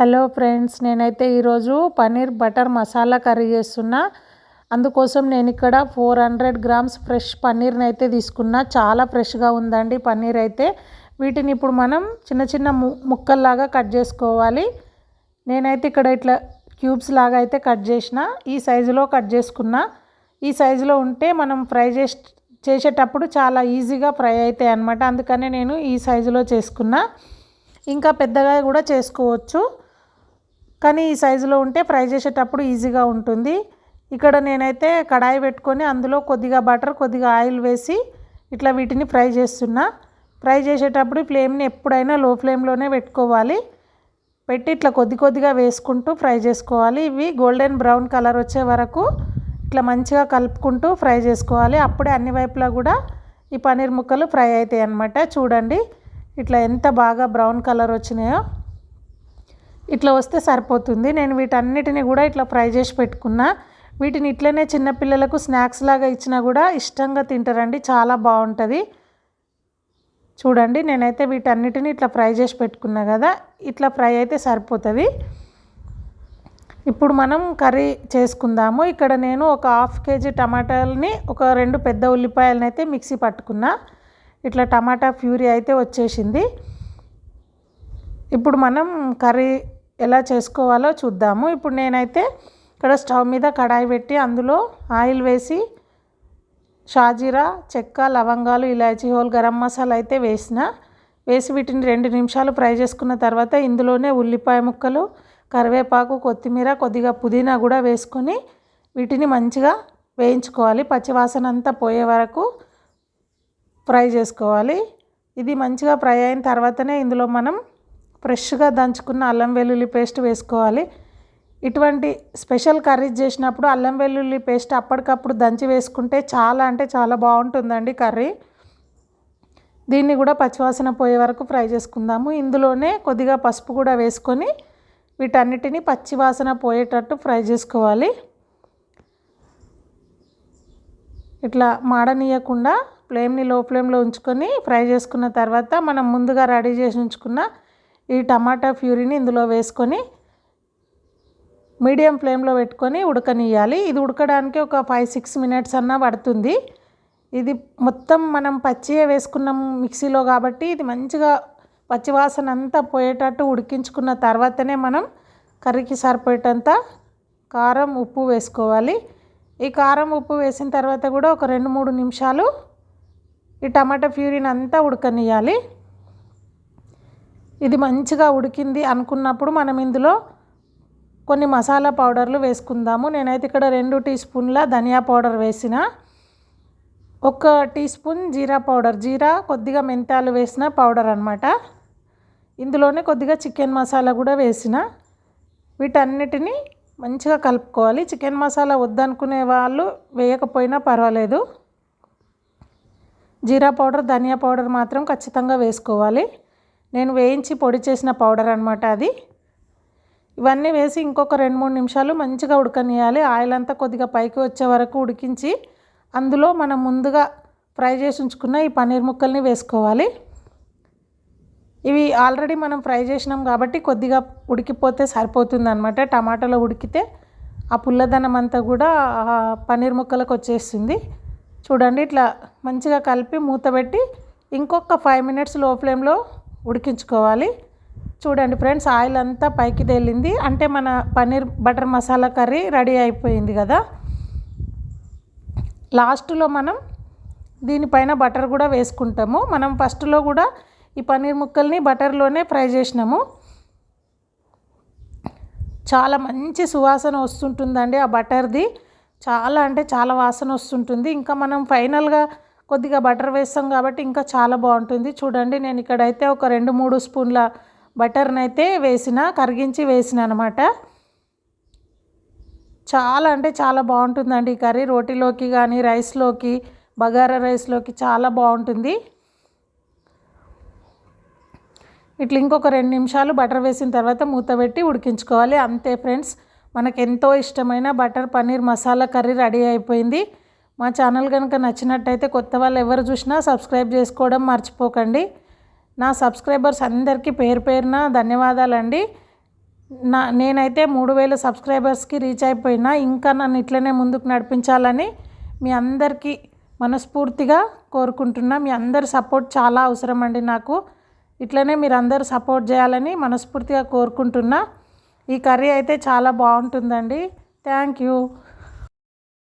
Hello friends నేనైతే ఈరోజు paneer butter masala curry చేస్తున్నా. అందుకోసం నేను ఇక్కడ ఫోర్ హండ్రెడ్ గ్రామ్స్ ఫ్రెష్ పన్నీర్ని అయితే తీసుకున్నా. చాలా ఫ్రెష్గా ఉందండి పన్నీర్ అయితే వీటిని ఇప్పుడు మనం చిన్న చిన్న ము ముక్కల్లాగా కట్ చేసుకోవాలి. నేనైతే ఇక్కడ ఇట్లా క్యూబ్స్ లాగా అయితే కట్ చేసిన. ఈ సైజులో కట్ చేసుకున్నా. ఈ సైజులో ఉంటే మనం ఫ్రై చేసి చేసేటప్పుడు చాలా ఈజీగా ఫ్రై అవుతాయి అన్నమాట. అందుకనే నేను ఈ సైజులో చేసుకున్నా. ఇంకా పెద్దగా కూడా చేసుకోవచ్చు. కానీ ఈ సైజులో ఉంటే ఫ్రై చేసేటప్పుడు ఈజీగా ఉంటుంది. ఇక్కడ నేనైతే కడాయి పెట్టుకొని అందులో కొద్దిగా బటర్ కొద్దిగా ఆయిల్ వేసి ఇట్లా వీటిని ఫ్రై చేస్తున్నా. ఫ్రై చేసేటప్పుడు ఫ్లేమ్ని ఎప్పుడైనా లో ఫ్లేమ్లోనే పెట్టుకోవాలి. పెట్టి ఇట్లా కొద్ది కొద్దిగా వేసుకుంటూ ఫ్రై చేసుకోవాలి. ఇవి గోల్డెన్ బ్రౌన్ కలర్ వచ్చే వరకు ఇట్లా మంచిగా కలుపుకుంటూ ఫ్రై చేసుకోవాలి. అప్పుడే అన్ని వైపులా కూడా ఈ పన్నీర్ ముక్కలు ఫ్రై అవుతాయి అన్నమాట చూడండి ఇట్లా ఎంత బాగా బ్రౌన్ కలర్ వచ్చినాయో. ఇట్లా వస్తే సరిపోతుంది. నేను వీటన్నిటిని కూడా ఇట్లా ఫ్రై చేసి పెట్టుకున్నా. వీటిని ఇట్లనే చిన్నపిల్లలకు స్నాక్స్ లాగా ఇచ్చినా కూడా ఇష్టంగా తింటారండి. చాలా బాగుంటుంది. చూడండి నేనైతే వీటన్నిటిని ఇట్లా ఫ్రై చేసి పెట్టుకున్నా కదా. ఇట్లా ఫ్రై అయితే సరిపోతుంది. ఇప్పుడు మనం కర్రీ చేసుకుందాము. ఇక్కడ నేను ఒక హాఫ్ కేజీ టమాటాలని ఒక రెండు పెద్ద ఉల్లిపాయలని అయితే మిక్సీ పట్టుకున్నా. ఇట్లా టమాటా ప్యూరీ అయితే వచ్చేసింది. ఇప్పుడు మనం కర్రీ ఎలా చేసుకోవాలో చూద్దాము. ఇప్పుడు నేనైతే ఇక్కడ స్టవ్ మీద కడాయి పెట్టి అందులో ఆయిల్ వేసి షాజీరా చెక్క లవంగాలు ఇలాచీ హోల్ గరం మసాలా అయితే వేసిన వేసి వీటిని రెండు నిమిషాలు ఫ్రై చేసుకున్న తర్వాత ఇందులోనే ఉల్లిపాయ ముక్కలు కరివేపాకు కొత్తిమీర కొద్దిగా పుదీనా కూడా వేసుకొని వీటిని మంచిగా వేయించుకోవాలి. పచ్చివాసన అంతా పోయే వరకు ఫ్రై చేసుకోవాలి. ఇది మంచిగా ఫ్రై అయిన తర్వాతనే ఇందులో మనం ఫ్రెష్గా దంచుకున్న అల్లం వెల్లుల్లి పేస్ట్ వేసుకోవాలి. ఇటువంటి స్పెషల్ కర్రీస్ చేసినప్పుడు అల్లం వెల్లుల్లి పేస్ట్ అప్పటికప్పుడు దంచి వేసుకుంటే చాలా అంటే చాలా బాగుంటుందండి కర్రీ. దీన్ని కూడా పచ్చివాసన పోయే వరకు ఫ్రై చేసుకుందాము. ఇందులోనే కొద్దిగా పసుపు కూడా వేసుకొని వీటన్నిటిని పచ్చివాసన పోయేటట్టు ఫ్రై చేసుకోవాలి. ఇట్లా మాడనీయకుండా ఫ్లేమ్ని లో ఫ్లేమ్లో ఉంచుకొని ఫ్రై చేసుకున్న తర్వాత మనం ముందుగా రెడీ చేసి ఉంచుకున్న ఈ టమాటా ప్యూరీని ఇందులో వేసుకొని మీడియం ఫ్లేమ్లో పెట్టుకొని ఉడకనియాలి ఇది ఉడకడానికి ఒక ఫైవ్ సిక్స్ మినిట్స్ అన్నా పడుతుంది. ఇది మొత్తం మనం పచ్చియే వేసుకున్నాం మిక్సీలో కాబట్టి ఇది మంచిగా పచ్చివాసన అంతా పోయేటట్టు ఉడికించుకున్న తర్వాతనే మనం కర్రీకి సరిపోయేటంత కారం ఉప్పు వేసుకోవాలి. ఈ కారం ఉప్పు వేసిన తర్వాత కూడా ఒక రెండు మూడు నిమిషాలు ఈ టమాటా ప్యూరీని అంతా ఉడకనియాలి ఇది మంచిగా ఉడికింది అనుకున్నప్పుడు మనం ఇందులో కొన్ని మసాలా పౌడర్లు వేసుకుందాము. నేనైతే ఇక్కడ రెండు టీ స్పూన్ల ధనియా పౌడర్ వేసిన ఒక టీ స్పూన్ జీరా పౌడర్. జీరా కొద్దిగా మెంతాలు వేసిన పౌడర్ అనమాట ఇందులోనే కొద్దిగా చికెన్ మసాలా కూడా వేసిన. వీటన్నిటిని మంచిగా కలుపుకోవాలి. చికెన్ మసాలా వద్దనుకునే వాళ్ళు వేయకపోయినా పర్వాలేదు. జీరా పౌడర్ ధనియా పౌడర్ మాత్రం ఖచ్చితంగా వేసుకోవాలి. నేను వేయించి పొడి చేసిన పౌడర్ అనమాట అది. ఇవన్నీ వేసి ఇంకొక రెండు మూడు నిమిషాలు మంచిగా ఉడకనియాలి ఆయిల్ అంతా కొద్దిగా పైకి వచ్చే వరకు ఉడికించి అందులో మనం ముందుగా ఫ్రై చేసి ఉంచుకున్న ఈ పన్నీర్ ముక్కల్ని వేసుకోవాలి. ఇవి ఆల్రెడీ మనం ఫ్రై చేసినాం కాబట్టి కొద్దిగా ఉడికిపోతే సరిపోతుంది అనమాట టమాటాలో ఉడికితే ఆ పుల్లదనం అంతా కూడా పన్నీర్ ముక్కలకు వచ్చేస్తుంది. చూడండి ఇట్లా మంచిగా కలిపి మూత పెట్టి ఇంకొక ఫైవ్ మినిట్స్లో ఫ్లేమ్లో ఉడికించుకోవాలి. చూడండి ఫ్రెండ్స్ ఆయిల్ అంతా పైకి తేలింది. అంటే మన paneer butter masala curry ready అయిపోయింది కదా. లాస్ట్లో మనం దీనిపైన బటర్ కూడా వేసుకుంటాము. మనం ఫస్ట్లో కూడా ఈ పన్నీర్ ముక్కల్ని బటర్లోనే ఫ్రై చేసినాము. చాలా మంచి సువాసన వస్తుంటుందండి ఆ బటర్ది. చాలా అంటే చాలా వాసన వస్తుంటుంది. ఇంకా మనం ఫైనల్గా కొద్దిగా బటర్ వేస్తాం కాబట్టి ఇంకా చాలా బాగుంటుంది. చూడండి నేను ఇక్కడైతే ఒక రెండు మూడు స్పూన్ల బటర్ని అయితే వేసిన కరిగించి వేసిన అనమాట చాలా అంటే చాలా బాగుంటుందండి ఈ కర్రీ. రోటీలోకి కానీ రైస్లోకి బగారా రైస్లోకి చాలా బాగుంటుంది. ఇట్లా ఇంకొక రెండు నిమిషాలు బటర్ వేసిన తర్వాత మూత పెట్టి ఉడికించుకోవాలి. అంతే ఫ్రెండ్స్ మనకు ఎంతో ఇష్టమైన butter paneer masala curry ready అయిపోయింది. మా ఛానల్ కనుక నచ్చినట్టయితే కొత్త వాళ్ళు ఎవరు చూసినా సబ్స్క్రైబ్ చేసుకోవడం మర్చిపోకండి. నా సబ్స్క్రైబర్స్ అందరికీ పేరు పేరున ధన్యవాదాలండి. నా నేనైతే మూడు వేల సబ్స్క్రైబర్స్కి రీచ్ అయిపోయినా ఇంకా నన్ను ఇట్లనే ముందుకు నడిపించాలని మీ అందరికీ మనస్ఫూర్తిగా కోరుకుంటున్నా. మీ అందరి సపోర్ట్ చాలా అవసరం అండి నాకు. ఇట్లనే మీరు అందరు సపోర్ట్ చేయాలని మనస్ఫూర్తిగా కోరుకుంటున్నా. ఈ కర్రీ అయితే చాలా బాగుంటుందండి. Thank you.